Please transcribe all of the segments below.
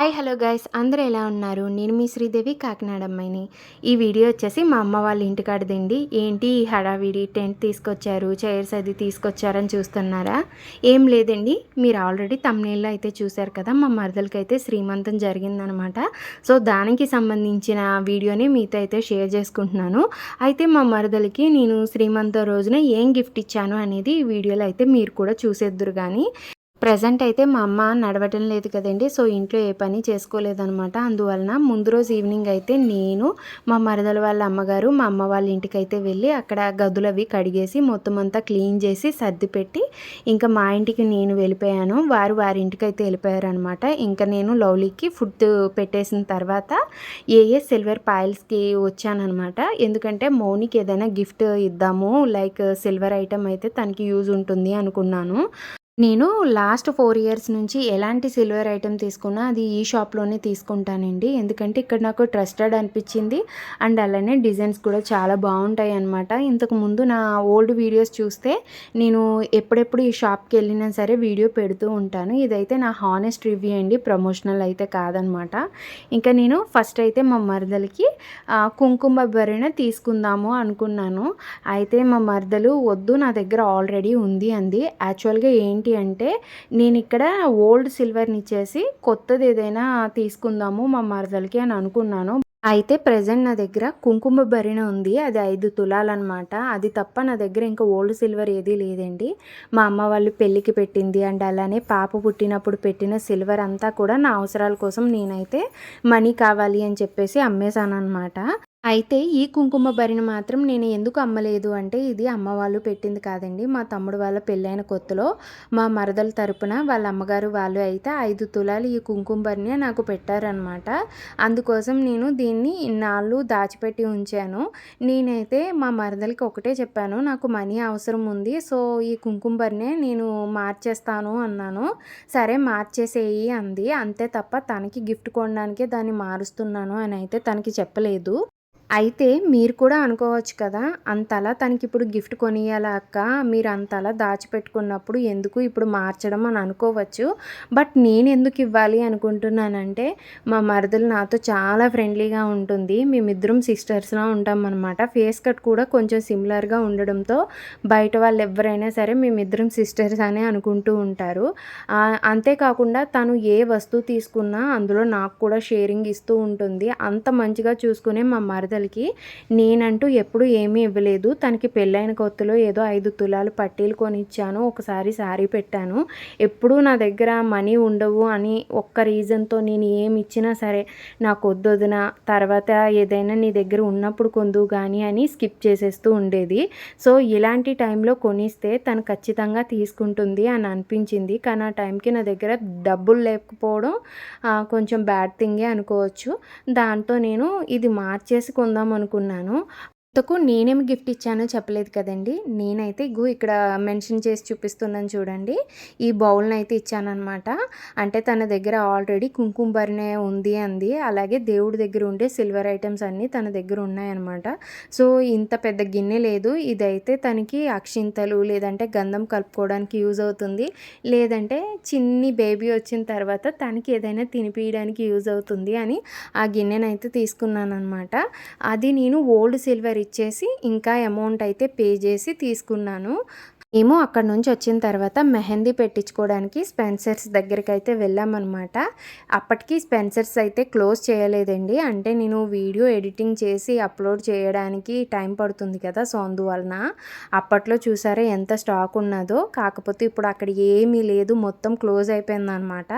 Hi hello guys అందరూ ఎలా ఉన్నారు? నేను మీ శ్రీదేవి కాకినాడ అమ్మాయిని ఈ వీడియో వచ్చేసి మా అమ్మ వాళ్ళ ఇంటికాడదండి ఏంటి ఈ హడావిడి? టెంట్ తీసుకొచ్చారు చైర్స్ అది తీసుకొచ్చారని చూస్తున్నారా? ఏం లేదండి. మీరు ఆల్రెడీ తమ్నేళ్ళు అయితే చూశారు కదా మా మరదలకి అయితే శ్రీమంతం జరిగిందనమాట. సో దానికి సంబంధించిన వీడియోని మీతో అయితే షేర్ చేసుకుంటున్నాను. అయితే మా మరదలకి నేను శ్రీమంతం రోజున ఏం గిఫ్ట్ ఇచ్చాను అనేది ఈ వీడియోలో అయితే మీరు కూడా చూసేద్దరు కానీ ప్రజెంట్ అయితే మా అమ్మ నడవటం లేదు కదండి. సో ఇంట్లో ఏ పని చేసుకోలేదనమాట అందువలన ముందు రోజు ఈవినింగ్ అయితే నేను మా మరదల వాళ్ళ అమ్మగారు మా అమ్మ వాళ్ళ ఇంటికి అయితే వెళ్ళి అక్కడ గదులు అవి కడిగేసి మొత్తం అంతా క్లీన్ చేసి సర్ది పెట్టి ఇంకా మా ఇంటికి నేను వెళ్ళిపోయాను. వారు వారి ఇంటికి అయితే వెళ్ళిపోయారనమాట ఇంకా నేను లవ్లీకి ఫుడ్ పెట్టేసిన తర్వాత ఏ ఏ సిల్వర్ పాయల్స్కి వచ్చానమాట ఎందుకంటే మౌనికి ఏదైనా గిఫ్ట్ ఇద్దాము లైక్ సిల్వర్ ఐటమ్ అయితే తనకి యూజ్ ఉంటుంది అనుకున్నాను. నేను లాస్ట్ ఫోర్ ఇయర్స్ నుంచి ఎలాంటి సిల్వర్ ఐటెం తీసుకున్నా అది ఈ షాప్లోనే తీసుకుంటానండి. ఎందుకంటే ఇక్కడ నాకు ట్రస్టెడ్ అనిపించింది. అండ్ అలానే డిజైన్స్ కూడా చాలా బాగుంటాయి అనమాట ఇంతకు ముందు నా ఓల్డ్ వీడియోస్ చూస్తే నేను ఎప్పుడెప్పుడు ఈ షాప్కి వెళ్ళినా సరే వీడియో పెడుతూ ఉంటాను. ఇదైతే నా హానెస్ట్ రివ్యూ అండి. ప్రమోషనల్ అయితే కాదనమాట ఇంకా నేను ఫస్ట్ అయితే మా మరదలకి కుంకుమ భరిణ తీసుకుందాము అనుకున్నాను. అయితే మా మరదలు వద్దు నా దగ్గర ఆల్రెడీ ఉంది అంది. యాక్చువల్గా ఏంటి ఏంటి అంటే నేను ఇక్కడ ఓల్డ్ సిల్వర్ని ఇచ్చేసి కొత్తది ఏదైనా తీసుకుందాము మా మరదలకి అని అనుకున్నాను. అయితే ప్రజెంట్ నా దగ్గర కుంకుమ భరిణ ఉంది అది ఐదు తులాలన్నమాట. అది తప్ప నా దగ్గర ఇంకా ఓల్డ్ సిల్వర్ ఏదీ లేదండి. మా అమ్మ వాళ్ళు పెళ్ళికి పెట్టింది అండ్ అలానే పాప పుట్టినప్పుడు పెట్టిన సిల్వర్ అంతా కూడా నా అవసరాల కోసం నేనైతే మనీ కావాలి అని చెప్పేసి అమ్మేశాను అనమాట అయితే ఈ కుంకుమ భరిని మాత్రం నేను ఎందుకు అమ్మలేదు అంటే ఇది అమ్మ వాళ్ళు పెట్టింది కాదండి. మా తమ్ముడు వాళ్ళ పెళ్ళైన కొత్తలో మా మరదల తరపున వాళ్ళ అమ్మగారు వాళ్ళు అయితే ఐదు తులాలు ఈ కుంకుమ భరిని నాకు పెట్టారనమాట అందుకోసం నేను దీన్ని ఇన్నాళ్ళు దాచిపెట్టి ఉంచాను. నేనైతే మా మరదలకి ఒకటే చెప్పాను నాకు మనీ అవసరం ఉంది సో ఈ కుంకుమ భరినే నేను మార్చేస్తాను అన్నాను. సరే మార్చేసేయి అంది. అంతే తప్ప తనకి గిఫ్ట్ కొనడానికే దాన్ని మారుస్తున్నాను అని అయితే తనకి చెప్పలేదు. అయితే మీరు కూడా అనుకోవచ్చు కదా అంతలా తనకి ఇప్పుడు గిఫ్ట్ కొనియాలా అక్క? మీరు అంతలా దాచిపెట్టుకున్నప్పుడు ఎందుకు ఇప్పుడు మార్చడం అని అనుకోవచ్చు. బట్ నేను ఎందుకు ఇవ్వాలి అనుకుంటున్నానంటే మా మరదలు నాతో చాలా ఫ్రెండ్లీగా ఉంటుంది. మేమిద్దరం సిస్టర్స్లా ఉంటాం అనమాట ఫేస్ కట్ కూడా కొంచెం సిమిలర్గా ఉండడంతో బయట వాళ్ళు ఎవరైనా సరే మేమిద్దరం సిస్టర్స్ అనే అనుకుంటూ ఉంటారు. అంతేకాకుండా తను ఏ వస్తువు తీసుకున్నా అందులో నాకు కూడా షేరింగ్ ఇస్తూ ఉంటుంది. అంత మంచిగా చూసుకునే మా మరదలు అసలుకి నేనంటూ ఎప్పుడు ఏమీ ఇవ్వలేదు. తనకి పెళ్ళైన కొత్తలో ఏదో ఐదు తులాలు పట్టీలు కొనిచ్చాను. ఒకసారి శారీ పెట్టాను. ఎప్పుడూ నా దగ్గర మనీ ఉండవు అని ఒక్క రీజన్తో నేను ఏమి ఇచ్చినా సరే నాకు వద్దొదిన తర్వాత ఏదైనా నీ దగ్గర ఉన్నప్పుడు కొందు కానీ అని స్కిప్ చేసేస్తూ ఉండేది. సో ఇలాంటి టైంలో కొనిస్తే తను ఖచ్చితంగా తీసుకుంటుంది అని అనిపించింది. కానీ ఆ టైంకి నా దగ్గర డబ్బులు లేకపోవడం కొంచెం బ్యాడ్ థింగే అనుకోవచ్చు. దాంతో నేను ఇది మార్చేసి కొంత కొందాం అనుకున్నాను. ఇంతకు నేనేమి గిఫ్ట్ ఇచ్చానో చెప్పలేదు కదండి. నేనైతే ఇగో ఇక్కడ మెన్షన్ చేసి చూపిస్తున్నాను చూడండి. ఈ బౌల్ని అయితే ఇచ్చానమాట అంటే తన దగ్గర ఆల్రెడీ కుంకుమ భరిణే ఉంది అంది. అలాగే దేవుడి దగ్గర ఉండే సిల్వర్ ఐటమ్స్ అన్నీ తన దగ్గర ఉన్నాయన్నమాట. సో ఇంత పెద్ద గిన్నె లేదు. ఇదైతే తనకి అక్షింతలు లేదంటే గంధం కలుపుకోవడానికి యూజ్ అవుతుంది. లేదంటే చిన్ని బేబీ వచ్చిన తర్వాత తనకి ఏదైనా తినిపించడానికి యూజ్ అవుతుంది అని ఆ గిన్నెనైతే తీసుకున్నాను అనమాట అది నేను ఓల్డ్ సిల్వర్ ఇచ్చేసి ఇంకా అమౌంట్ అయితే పే చేసి తీసుకున్నాను. మేము అక్కడ నుంచి వచ్చిన తర్వాత మెహందీ పెట్టించుకోవడానికి స్పెన్సర్స్ దగ్గరికి అయితే వెళ్ళామన్నమాట. అప్పటికి స్పెన్సర్స్ అయితే క్లోజ్ చేయలేదండి. అంటే నేను వీడియో ఎడిటింగ్ చేసి అప్లోడ్ చేయడానికి టైం పడుతుంది కదా సో అందువలన అప్పట్లో చూసారా ఎంత స్టాక్ ఉన్నదో. కాకపోతే ఇప్పుడు అక్కడ ఏమీ లేదు. మొత్తం క్లోజ్ అయిపోయిందనమాట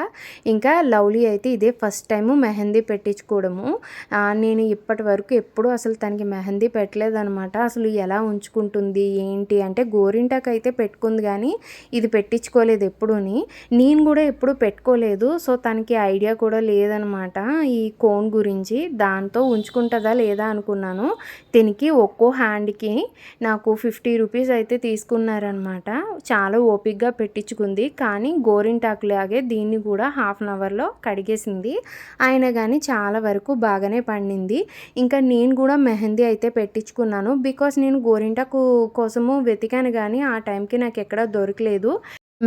ఇంకా లవ్లీ అయితే ఇదే ఫస్ట్ టైం మెహందీ పెట్టించుకోవడము. నేను ఇప్పటి వరకు ఎప్పుడు అసలు తనకి మెహందీ పెట్టలేదనమాట అసలు ఎలా ఉంచుకుంటుంది ఏంటి అంటే గోరింటాకైతే అయితే పెట్టుకుంది కానీ ఇది పెట్టించుకోలేదు ఎప్పుడూని. నేను కూడా ఎప్పుడు పెట్టుకోలేదు. సో తనకి ఐడియా కూడా లేదనమాట ఈ కోన్ గురించి. దాంతో ఉంచుకుంటుందా లేదా అనుకున్నాను. దీనికి ఒక్కో హ్యాండ్కి నాకు ఫిఫ్టీ రూపీస్ అయితే తీసుకున్నారనమాట. చాలా ఓపిక్గా పెట్టించుకుంది. కానీ గోరింటాకు లాగే దీన్ని కూడా హాఫ్ అన్ అవర్లో కడిగేసింది. ఆయన కానీ చాలా వరకు బాగానే పండింది. ఇంకా నేను కూడా మెహందీ అయితే పెట్టించుకున్నాను. బికాస్ నేను గోరింటాకు కోసము వెతికాను కానీ ఆ టైంకి నాకు ఎక్కడ దొరకలేదు.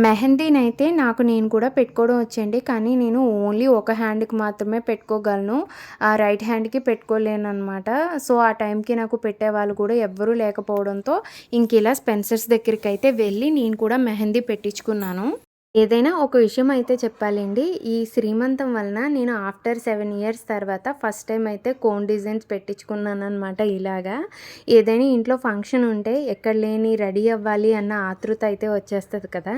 మెహందీనైతే నాకు నేను కూడా పెట్టుకోవడం వచ్చండి. కానీ నేను ఓన్లీ ఒక హ్యాండ్కి మాత్రమే పెట్టుకోగలను. ఆ రైట్ హ్యాండ్కి పెట్టుకోలేను అనమాట సో ఆ టైంకి నాకు పెట్టేవాళ్ళు కూడా ఎవ్వరూ లేకపోవడంతో ఇంక ఇలా స్పెన్సర్స్ దగ్గరికి అయితే వెళ్ళి నేను కూడా మెహందీ పెట్టించుకున్నాను. ఏదైనా ఒక విషయం అయితే చెప్పాలండి. ఈ శ్రీమంతం వలన నేను ఆఫ్టర్ సెవెన్ ఇయర్స్ తర్వాత ఫస్ట్ టైం అయితే కోన్ డిజైన్స్ పెట్టించుకున్నాను అనమాట ఇలాగా. ఏదైనా ఇంట్లో ఫంక్షన్ ఉంటే ఎక్కడ లేని రెడీ అవ్వాలి అన్న ఆతృత అయితే వచ్చేస్తుంది కదా.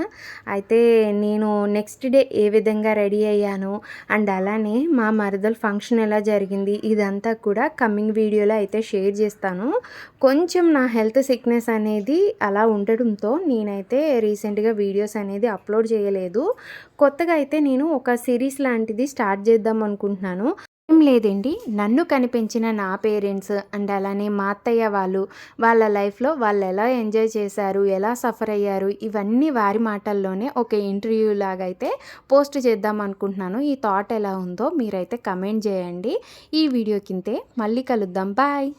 అయితే నేను నెక్స్ట్ డే ఏ విధంగా రెడీ అయ్యాను అండ్ అలానే మా మరదల ఫంక్షన్ ఎలా జరిగింది ఇదంతా కూడా కమింగ్ వీడియోలో అయితే షేర్ చేస్తాను. కొంచెం నా హెల్త్ సిక్నెస్ అనేది అలా ఉండడంతో నేనైతే రీసెంట్గా వీడియోస్ అనేది అప్లోడ్ చేయ చేయలేదు. కొత్తగా అయితే నేను ఒక సిరీస్ లాంటిది స్టార్ట్ చేద్దాం అనుకుంటున్నాను. ఏం లేదండి. నన్ను కనిపించిన నా పేరెంట్స్ అండ్ అలానే మా అత్తయ్య వాళ్ళు వాళ్ళ లైఫ్లో వాళ్ళు ఎలా ఎంజాయ్ చేశారు ఎలా సఫర్ అయ్యారు ఇవన్నీ వారి మాటల్లోనే ఒక ఇంటర్వ్యూ లాగా అయితే పోస్ట్ చేద్దాం అనుకుంటున్నాను. ఈ థాట్ ఎలా ఉందో మీరైతే కమెంట్ చేయండి. ఈ వీడియో కింతే మళ్ళీ కలుద్దాం. బాయ్!